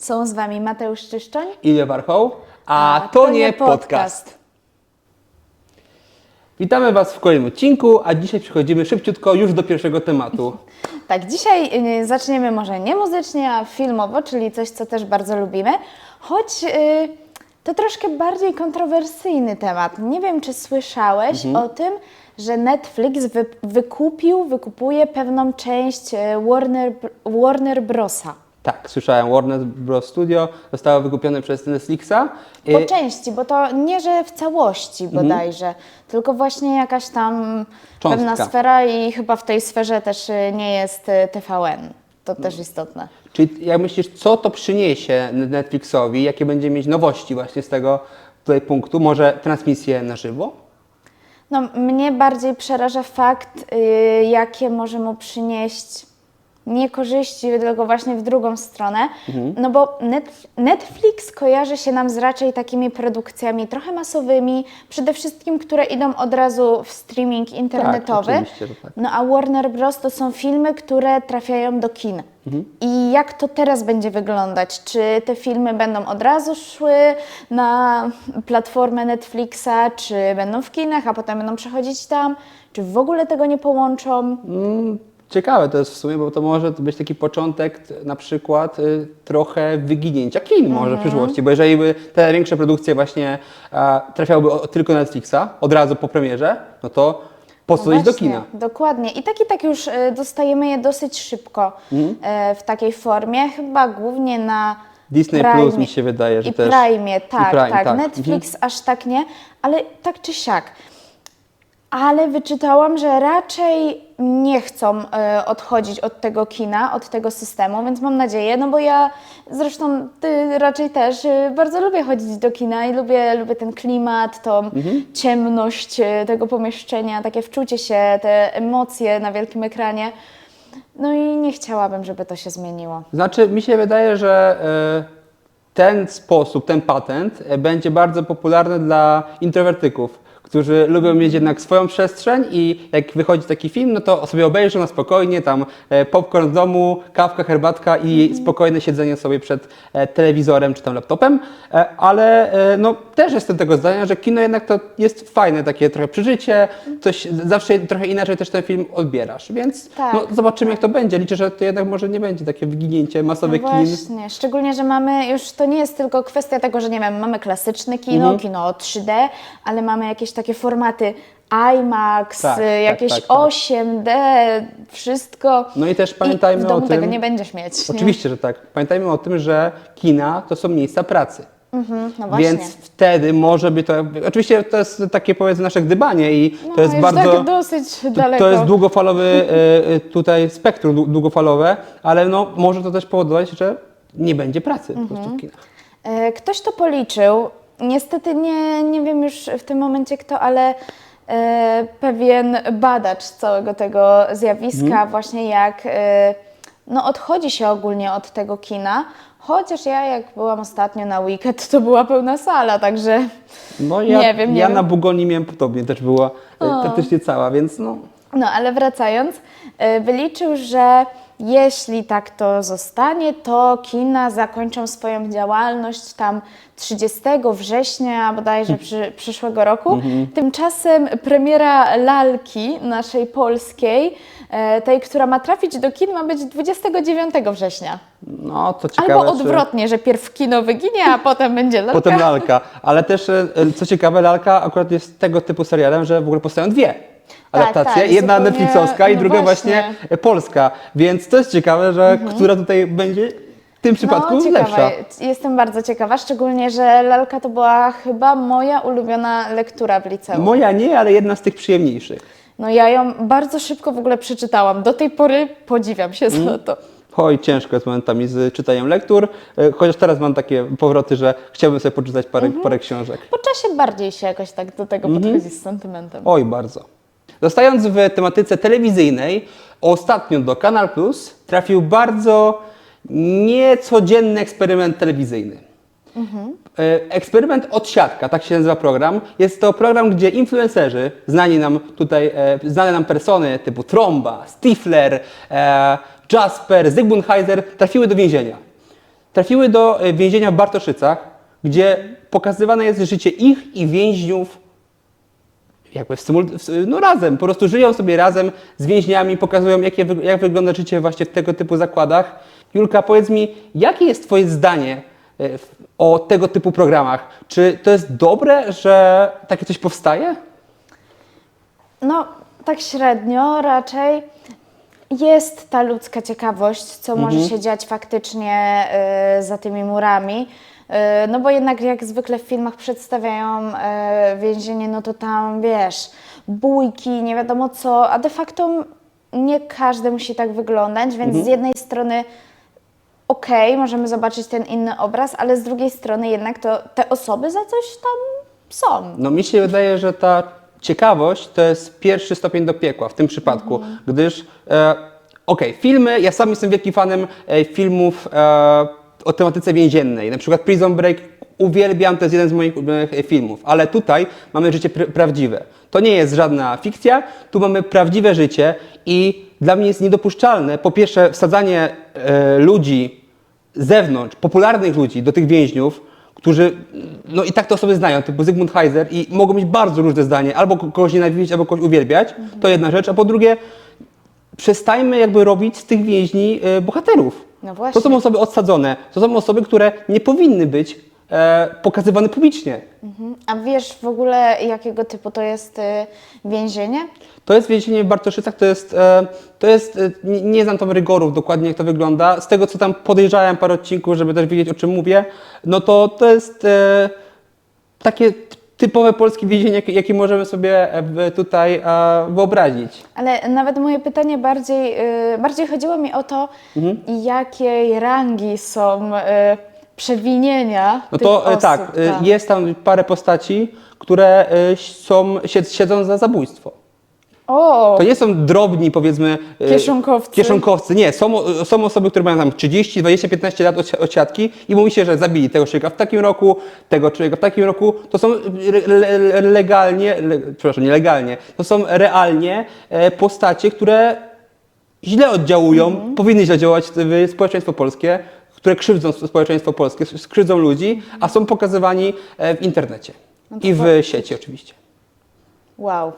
Są z Wami Mateusz Czyszczoń. Ile Warchoł, a, to, nie podcast. Witamy Was w kolejnym odcinku, a dzisiaj przechodzimy szybciutko już do pierwszego tematu. Tak, dzisiaj y, zaczniemy może nie muzycznie, a filmowo, czyli coś, co też bardzo lubimy, choć y, to troszkę bardziej kontrowersyjny temat. Nie wiem, czy słyszałeś o tym, że Netflix wy, wykupił, wykupuje pewną część y, Warner, Warner Brosa. Tak, słyszałem, Warner Bros. Studio zostało wykupione przez Netflixa. Po części, bo to nie, że w całości bodajże, tylko właśnie jakaś tam Cząstka. pewna sfera i chyba w tej sferze też y, nie jest y, TVN. To też istotne. Czyli jak myślisz, co to przyniesie Netflixowi, jakie będzie mieć nowości właśnie z tego tutaj punktu? Może transmisję na żywo? No, mnie bardziej przeraża fakt, y, jakie może mu przynieść nie korzyści, tylko właśnie w drugą stronę. No bo Net- Netflix kojarzy się nam z raczej takimi produkcjami trochę masowymi, przede wszystkim, które idą od razu w streaming internetowy. oczywiście, że tak. No a Warner Bros. to są filmy, które trafiają do kin. I jak to teraz będzie wyglądać? Czy te filmy będą od razu szły na platformę Netflixa, czy będą w kinach, a potem będą przechodzić tam? Czy w ogóle tego nie połączą? Ciekawe to jest w sumie, bo to może być taki początek na przykład y, trochę wyginięcia kin może w przyszłości, bo jeżeli by te większe produkcje właśnie e, trafiałyby o, tylko na Netflixa od razu po premierze, no to po co iść do Właśnie, kina? Dokładnie. I tak i tak już e, dostajemy je dosyć szybko Mhm. e, w takiej formie, chyba głównie na Disney Prime Plus mi się wydaje, że I też. Prime, tak, Prime, tak. tak. Netflix aż tak nie, ale tak czy siak. Ale wyczytałam, że raczej nie chcą e, odchodzić od tego kina, od tego systemu, więc mam nadzieję, no bo ja zresztą ty raczej też e, bardzo lubię chodzić do kina i lubię, lubię ten klimat, tą Mhm. ciemność e, tego pomieszczenia, takie wczucie się, te emocje na wielkim ekranie. No i nie chciałabym, żeby to się zmieniło. Znaczy, mi się wydaje, że e, ten sposób, ten patent e, będzie bardzo popularny dla introwertyków, którzy lubią mieć jednak swoją przestrzeń i jak wychodzi taki film, no to sobie obejrzą na spokojnie, tam e, popcorn w domu, kawka, herbatka i spokojne siedzenie sobie przed e, telewizorem czy tam laptopem, e, ale no też jestem tego zdania, że kino jednak to jest fajne takie trochę przeżycie, coś, zawsze trochę inaczej też ten film odbierasz, więc Tak, no, zobaczymy jak to będzie. Liczę, że to jednak może nie będzie takie wyginięcie masowych No kin. właśnie, szczególnie, że mamy, już to nie jest tylko kwestia tego, że nie wiem, mamy klasyczne kino, Mhm. kino 3D, ale mamy jakieś takie formaty IMAX, Tak, y, tak, jakieś tak, tak. 8D, wszystko. No i też I pamiętajmy w domu o tym. tego nie będziesz mieć. nie? Oczywiście, że tak. Pamiętajmy o tym, że kina to są miejsca pracy. Mhm, no właśnie. Więc wtedy może by to. Oczywiście to jest takie powiedzmy nasze gdybanie i no, to jest już bardzo. tak dosyć daleko. To jest długofalowy e, e, tutaj spektrum dłu- długofalowe, ale no może to też powodować, że nie będzie pracy po prostu w kinach. E, Ktoś to policzył. Niestety nie, nie wiem już w tym momencie kto, ale e, pewien badacz całego tego zjawiska, Mhm. właśnie jak e, no, odchodzi się ogólnie od tego kina. Chociaż ja, jak byłam ostatnio na weekend, to była pełna sala, także No ja, Nie wiem, nie ja wiem. na Bugoni miałem podobnie, też była e, praktycznie cała, więc no. No, ale wracając, y, wyliczył, że jeśli tak to zostanie, to kina zakończą swoją działalność tam 30 września bodajże przy, przyszłego roku. Tymczasem premiera lalki naszej polskiej, e, tej, która ma trafić do kin, ma być 29 września. No to ciekawe. Albo czy- odwrotnie, że pierw kino wyginie, a potem będzie lalka. Potem lalka. Ale też, e, e, co ciekawe, lalka akurat jest tego typu serialem, że w ogóle powstają dwie adaptacje. tak, Jedna zupełnie- netflixowska i no druga właśnie. właśnie polska. Więc to jest ciekawe, że która tutaj będzie w tym przypadku no, ciekawa. lepsza. Jestem bardzo ciekawa, szczególnie, że lalka to była chyba moja ulubiona lektura w liceum. Moja nie, ale jedna z tych przyjemniejszych. No ja ją bardzo szybko w ogóle przeczytałam. Do tej pory podziwiam się Mm. za to. Oj, ciężko jest momentami z czytaniem lektur, e, chociaż teraz mam takie powroty, że chciałbym sobie poczytać parę, Mhm. parę książek. Po czasie bardziej się jakoś tak do tego Mhm. podchodzi z sentymentem. Oj, bardzo. Zostając w tematyce telewizyjnej, ostatnio do Kanal Plus trafił bardzo niecodzienny eksperyment telewizyjny. E, Eksperyment Odsiadka, tak się nazywa program. Jest to program, gdzie influencerzy, znani nam tutaj, e, znane nam persony typu Tromba, Stifler, e, Jasper, Zygmunt Heiser trafiły do więzienia. trafiły do więzienia w Bartoszycach, gdzie pokazywane jest życie ich i więźniów jakby w symul- no razem, po prostu żyją sobie razem z więźniami, pokazują jakie, jak wygląda życie właśnie w tego typu zakładach. Julka, powiedz mi, jakie jest Twoje zdanie e, o tego typu programach? Czy to jest dobre, że takie coś powstaje? No, tak średnio raczej. Jest ta ludzka ciekawość, co może się dziać faktycznie y, za tymi murami. Y, no bo jednak jak zwykle w filmach przedstawiają y, więzienie, no to tam wiesz, bójki, nie wiadomo co, a de facto nie każdy musi tak wyglądać, więc z jednej strony okej, możemy zobaczyć ten inny obraz, ale z drugiej strony jednak to te osoby za coś tam są. No mi się wydaje, że ta ciekawość to jest pierwszy stopień do piekła w tym przypadku, gdyż e, okej, filmy, ja sam jestem wielkim fanem e, filmów e, o tematyce więziennej, na przykład Prison Break uwielbiam, to jest jeden z moich ulubionych e, filmów, ale tutaj mamy życie pr- prawdziwe. To nie jest żadna fikcja, tu mamy prawdziwe życie i dla mnie jest niedopuszczalne, po pierwsze wsadzanie e, ludzi z zewnątrz, popularnych ludzi do tych więźniów, którzy, no i tak te osoby znają, typu Zygmunt Heiser i mogą mieć bardzo różne zdanie, albo ko- kogoś nienawidzić, albo kogoś uwielbiać, to jedna rzecz, a po drugie, przestańmy jakby robić z tych więźni e, bohaterów. No właśnie. To są osoby odsadzone, to są osoby, które nie powinny być e, pokazywane publicznie. A wiesz w ogóle jakiego typu to jest y, więzienie? To jest więzienie w Bartoszycach, to jest, e, to jest e, nie, nie znam tam rygorów dokładnie jak to wygląda. Z tego co tam podejrzałem parę odcinków, żeby też wiedzieć o czym mówię, no to to jest e, takie typowe polskie więzienie, jakie, możemy sobie e, tutaj e, wyobrazić. Ale nawet moje pytanie bardziej, y, bardziej chodziło mi o to, Mhm. jakiej rangi są przewinienia No to e, osób. tak, e, jest tam parę postaci, które e, są, sied- siedzą za zabójstwo. O, To nie są drobni, powiedzmy. e, Kieszonkowcy. Kieszonkowcy, nie. Są, są osoby, które mają tam 30, 20, 15 lat siatki i mówi się, że zabili tego człowieka w takim roku, tego człowieka w takim roku. To są le, le, legalnie, le, przepraszam, nielegalnie, to są realnie e, postacie, które źle oddziałują, Mhm. powinny źle działać w społeczeństwo polskie, które krzywdzą społeczeństwo polskie, skrzywdzą ludzi, a są pokazywani e, w internecie No i w sieci oczywiście. wow.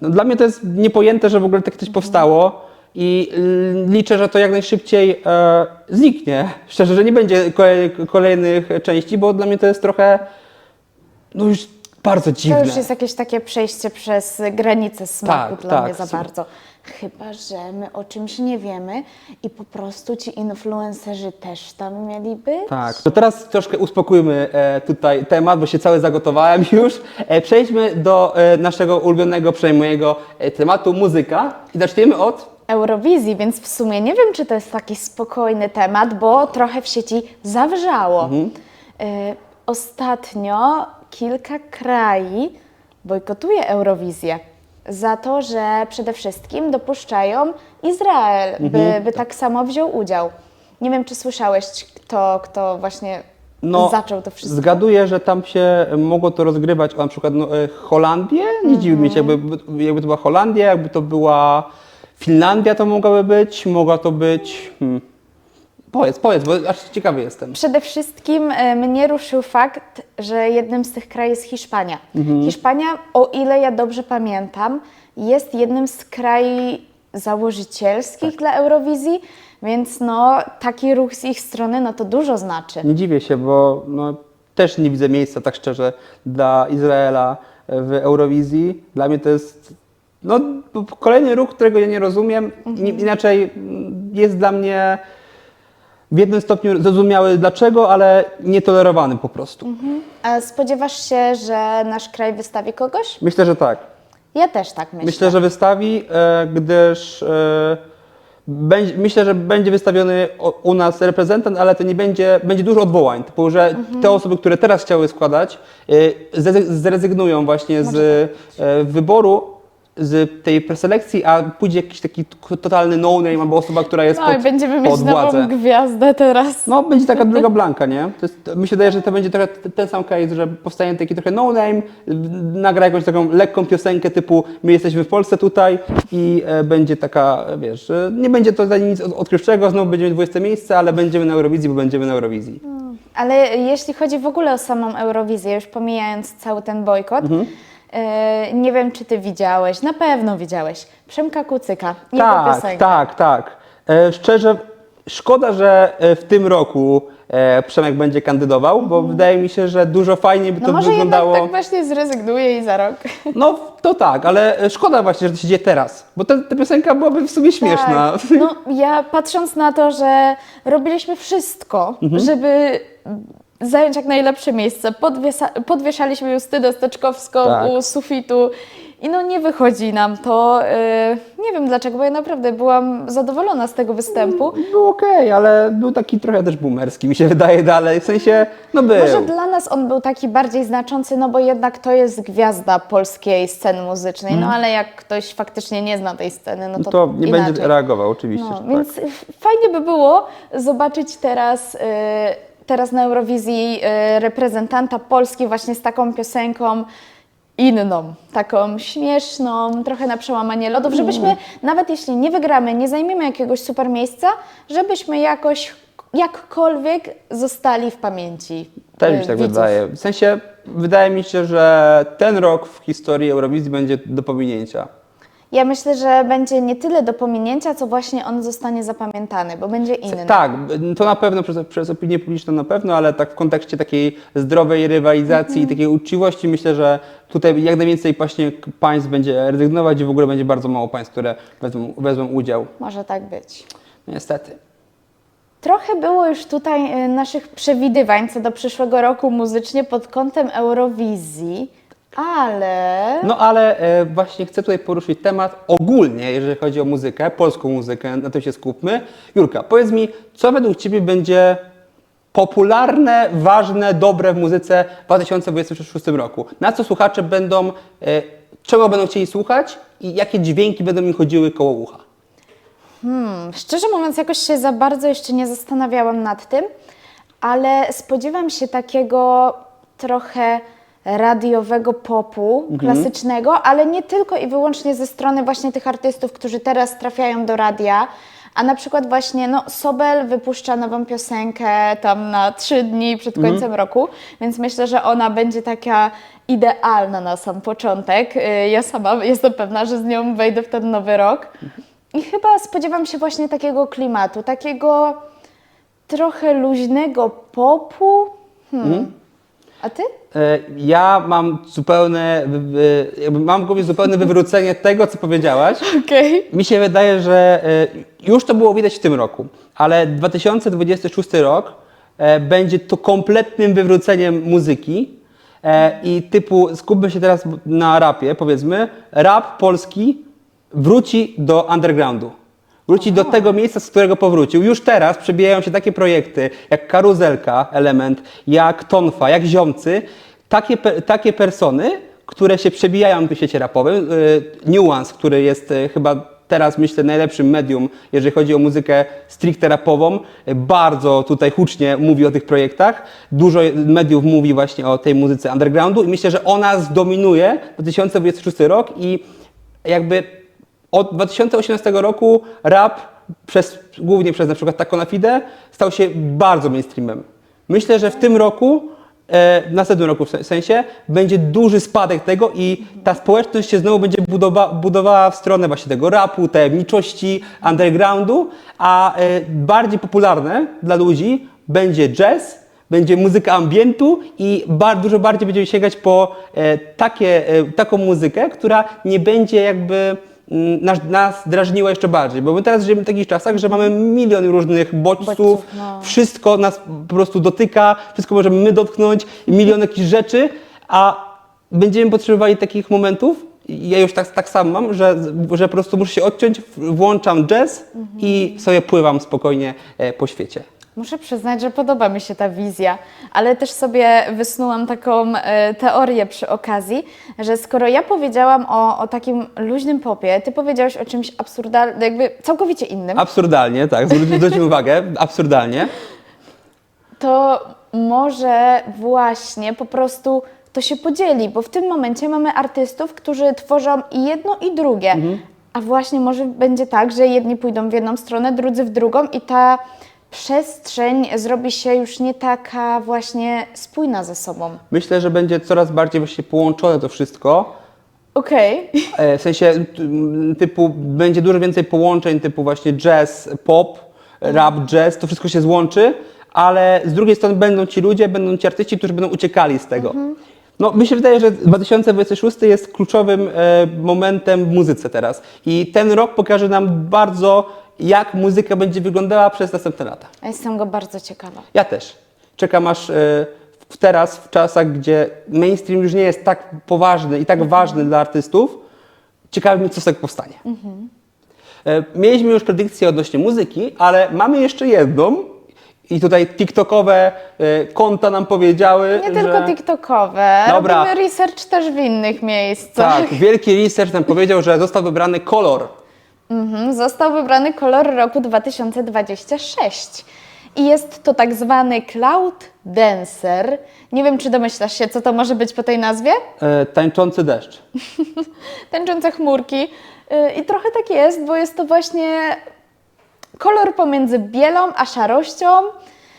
No, dla mnie to jest niepojęte, że w ogóle tak coś powstało i y, liczę, że to jak najszybciej e, zniknie. Szczerze, że nie będzie kolej, kolejnych części, bo dla mnie to jest trochę no już bardzo dziwne. To już jest jakieś takie przejście przez granicę smaku Tak, dla tak, mnie za bardzo. Chyba, że my o czymś nie wiemy i po prostu ci influencerzy też tam mieli być. Tak, to teraz troszkę uspokójmy e, tutaj temat, bo się cały zagotowałem już. E, przejdźmy do e, naszego ulubionego, przynajmniej mojego e, tematu, muzyka. I zaczniemy od... Eurowizji, więc w sumie nie wiem, czy to jest taki spokojny temat, bo trochę w sieci zawrzało. Y, ostatnio kilka krajów bojkotuje Eurowizję za to, że przede wszystkim dopuszczają Izrael, Mhm. by, by tak samo wziął udział. Nie wiem, czy słyszałeś, kto, kto właśnie No, zaczął to wszystko. Zgaduję, że tam się mogło to rozgrywać o na przykład no, e, Holandię. Nie dziwi mnie się, jakby, jakby to była Holandia, jakby to była Finlandia, to mogłaby być, mogła to być. Hmm. Powiedz, powiedz, bo aż ciekawy jestem. Przede wszystkim e, mnie ruszył fakt, że jednym z tych krajów jest Hiszpania. Mhm. Hiszpania, o ile ja dobrze pamiętam, jest jednym z krajów założycielskich Tak. dla Eurowizji, więc no, taki ruch z ich strony no to dużo znaczy. Nie dziwię się, bo no, też nie widzę miejsca, tak szczerze, dla Izraela w Eurowizji. Dla mnie to jest no, kolejny ruch, którego ja nie rozumiem. Mhm. Nie- Inaczej mm, jest dla mnie w jednym stopniu zrozumiały dlaczego, ale nietolerowany po prostu. A spodziewasz się, że nasz kraj wystawi kogoś? Myślę, że tak. Ja też tak myślę. Myślę, że wystawi, e, gdyż e, będzie, myślę, że będzie wystawiony o, u nas reprezentant, ale to nie będzie, będzie dużo odwołań, typu, że te osoby, które teraz chciały składać, e, zre- zrezygnują właśnie z e, wyboru z tej preselekcji, a pójdzie jakiś taki totalny no-name albo osoba, która jest No i pod, będziemy mieć pod władzę. nową gwiazdę teraz. No, będzie taka druga blanka, nie? To jest, mi się wydaje, że to będzie trochę ten sam case, że powstanie taki trochę no-name, nagra jakąś taką lekką piosenkę typu my jesteśmy w Polsce tutaj i e, będzie taka, e, wiesz, że nie będzie to za nic od- odkrywczego, znowu będziemy 20 miejsce, ale będziemy na Eurowizji, bo będziemy na Eurowizji. Ale jeśli chodzi w ogóle o samą Eurowizję, już pomijając cały ten bojkot, Mhm. E, nie wiem, czy ty widziałeś, na pewno widziałeś, Przemka Kucyka, jego Tak, piosenkę. tak, tak. E, szczerze, szkoda, że e, w tym roku e, Przemek będzie kandydował, bo wydaje mi się, że dużo fajniej by No to może wyglądało. jednak tak właśnie zrezygnuje i za rok. No to tak, ale szkoda właśnie, że to się dzieje teraz, bo ta, ta piosenka byłaby w sumie śmieszna. Tak. No ja patrząc na to, że robiliśmy wszystko, Mhm. żeby zająć jak najlepsze miejsce, Podwiesa- podwieszaliśmy Justynę Steczkowską Tak. u sufitu i no nie wychodzi nam to. Yy, nie wiem dlaczego, bo ja naprawdę byłam zadowolona z tego występu. Był okej, ale był taki trochę też boomerski, mi się wydaje dalej, w sensie, no był. Może dla nas on był taki bardziej znaczący, no bo jednak to jest gwiazda polskiej sceny muzycznej, no ale jak ktoś faktycznie nie zna tej sceny, no to, Mhm. to nie inaczej. będzie reagował, oczywiście. No, że więc tak. fajnie by było zobaczyć teraz, y, teraz na Eurowizji y, reprezentanta Polski właśnie z taką piosenką inną, taką śmieszną, trochę na przełamanie lodów, żebyśmy nawet jeśli nie wygramy, nie zajmiemy jakiegoś super miejsca, żebyśmy jakoś jakkolwiek zostali w pamięci. Też y, mi się tak widzów. wydaje. W sensie, wydaje mi się, że ten rok w historii Eurowizji będzie do pominięcia. Ja myślę, że będzie nie tyle do pominięcia, co właśnie on zostanie zapamiętany, bo będzie inny. Tak, to na pewno przez, przez opinię publiczną na pewno, ale tak w kontekście takiej zdrowej rywalizacji i takiej uczciwości myślę, że tutaj jak najwięcej właśnie państw będzie rezygnować i w ogóle będzie bardzo mało państw, które wezmą, wezmą udział. Może tak być. No Niestety. Trochę było już tutaj y, naszych przewidywań co do przyszłego roku muzycznie pod kątem Eurowizji, ale No ale e, właśnie chcę tutaj poruszyć temat ogólnie, jeżeli chodzi o muzykę, polską muzykę, na tym się skupmy. Julka, powiedz mi, co według Ciebie będzie popularne, ważne, dobre w muzyce w 2026 roku? Na co słuchacze będą, e, czego będą chcieli słuchać i jakie dźwięki będą im chodziły koło ucha? hmm, szczerze mówiąc, jakoś się za bardzo jeszcze nie zastanawiałam nad tym, ale spodziewam się takiego trochę radiowego popu klasycznego, ale nie tylko i wyłącznie ze strony właśnie tych artystów, którzy teraz trafiają do radia. A na przykład właśnie, no, Sobel wypuszcza nową piosenkę tam na trzy dni przed końcem roku, więc myślę, że ona będzie taka idealna na sam początek. Y, Ja sama jestem pewna, że z nią wejdę w ten nowy rok. I chyba spodziewam się właśnie takiego klimatu, takiego trochę luźnego popu. Hmm. A ty? E, Ja mam zupełne, jakby mam w głowie zupełne wywrócenie tego, co powiedziałaś. Okej. Mi się wydaje, że e, już to było widać w tym roku, ale 2026 rok e, będzie to kompletnym wywróceniem muzyki i typu skupmy się teraz na rapie, powiedzmy, rap polski wróci do undergroundu. Wróci do tego miejsca, z którego powrócił. Już teraz przebijają się takie projekty jak Karuzelka, element, jak Tonfa, jak Ziomcy. Takie, takie persony, które się przebijają w świecie rapowym. Y, Nuance, który jest y, chyba teraz myślę najlepszym medium, jeżeli chodzi o muzykę stricte rapową. Bardzo tutaj hucznie mówi o tych projektach. Dużo mediów mówi właśnie o tej muzyce undergroundu i myślę, że ona zdominuje 2026 rok i jakby od 2018 roku rap, przez, głównie przez na przykład Taco na Fide, stał się bardzo mainstreamem. Myślę, że w tym roku, e, w następnym roku w se- sensie, będzie duży spadek tego i ta społeczność się znowu będzie budowa, budowała w stronę właśnie tego rapu, tajemniczości, undergroundu, a e, bardziej popularne dla ludzi będzie jazz, będzie muzyka ambientu i dużo bardziej będziemy sięgać po e, takie, e, taką muzykę, która nie będzie jakby nas, nas drażniła jeszcze bardziej, bo my teraz żyjemy w takich czasach, że mamy milion różnych bodźców, Bodźców, no. wszystko nas po prostu dotyka, wszystko możemy my dotknąć, milion jakichś rzeczy, a będziemy potrzebowali takich momentów, ja już tak, tak sam mam, że, że po prostu muszę się odciąć, włączam jazz i sobie pływam spokojnie e, po świecie. Muszę przyznać, że podoba mi się ta wizja, ale też sobie wysnułam taką e, teorię przy okazji, że skoro ja powiedziałam o, o takim luźnym popie, ty powiedziałeś o czymś absurdalnym, jakby całkowicie innym, Absurdalnie, tak, zwróć- zwróćmy uwagę, absurdalnie. to może właśnie po prostu to się podzieli, bo w tym momencie mamy artystów, którzy tworzą i jedno i drugie, a właśnie może będzie tak, że jedni pójdą w jedną stronę, drudzy w drugą i ta przestrzeń zrobi się już nie taka właśnie spójna ze sobą. Myślę, że będzie coraz bardziej właśnie połączone to wszystko. Okej. E, W sensie t- typu będzie dużo więcej połączeń typu właśnie jazz, pop, rap, jazz, to wszystko się złączy, ale z drugiej strony będą ci ludzie, będą ci artyści, którzy będą uciekali z tego. No, mi się wydaje, że 2026 jest kluczowym e, momentem w muzyce teraz i ten rok pokaże nam bardzo, jak muzyka będzie wyglądała przez następne lata. Jestem go bardzo ciekawa. Ja też. Czekam aż w- teraz, w czasach, gdzie mainstream już nie jest tak poważny i tak ważny dla artystów, ciekawi mnie, co z tego powstanie. E, Mieliśmy już predykcję odnośnie muzyki, ale mamy jeszcze jedną i tutaj TikTokowe e, konta nam powiedziały, Nie że... tylko TikTokowe, Dobra. robimy research też w innych miejscach. Tak, wielki research nam powiedział, że został wybrany kolor. Mhm, został wybrany kolor roku 2026. I jest to tak zwany Cloud Dancer. Nie wiem, czy domyślasz się, co to może być po tej nazwie? E, tańczący deszcz. Tęczące chmurki. Yy, I trochę tak jest, bo jest to właśnie kolor pomiędzy bielą a szarością.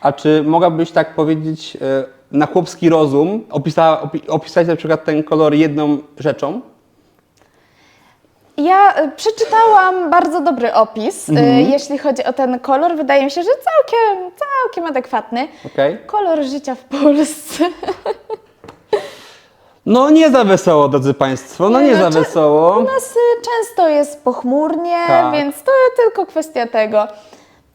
A czy mogłabyś tak powiedzieć e, na chłopski rozum, opisa, opi, opisać na przykład ten kolor jedną rzeczą? Ja y, przeczytałam bardzo dobry opis, y, jeśli chodzi o ten kolor. Wydaje mi się, że całkiem, całkiem adekwatny. Okej. Kolor życia w Polsce. No nie za wesoło, drodzy Państwo, no Nie, no, za cze- wesoło. U nas y, często jest pochmurnie, Tak. więc to tylko kwestia tego.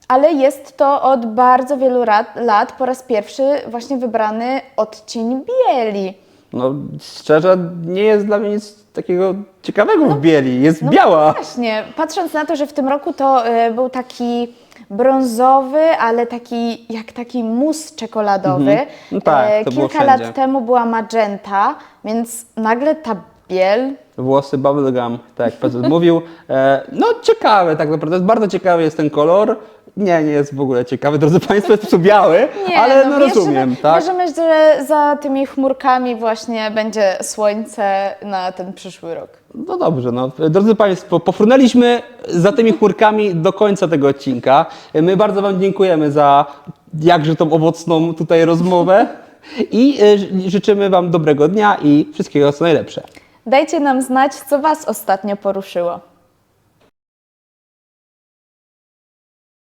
Ale jest to od bardzo wielu lat po raz pierwszy właśnie wybrany odcień bieli. No szczerze, nie jest dla mnie nic takiego ciekawego w bieli, jest No biała. Właśnie, patrząc na to, że w tym roku to y, był taki brązowy, ale taki jak taki mus czekoladowy. Mhm. No tak, E, to było Kilka wszędzie. lat temu była magenta, więc nagle ta biel Włosy bubblegum, tak jak prezes mówił. E, no ciekawe tak naprawdę, bardzo ciekawy jest ten kolor. Nie, nie jest w ogóle ciekawy, drodzy Państwo, jest biały, ale no, wierzymy, rozumiem, tak? Wierzymy, że za tymi chmurkami właśnie będzie słońce na ten przyszły rok. No dobrze, no. Drodzy Państwo, pofrunęliśmy za tymi chmurkami do końca tego odcinka. My bardzo Wam dziękujemy za jakże tą owocną tutaj rozmowę i e, ży- życzymy Wam dobrego dnia i wszystkiego co najlepsze. Dajcie nam znać, co Was ostatnio poruszyło.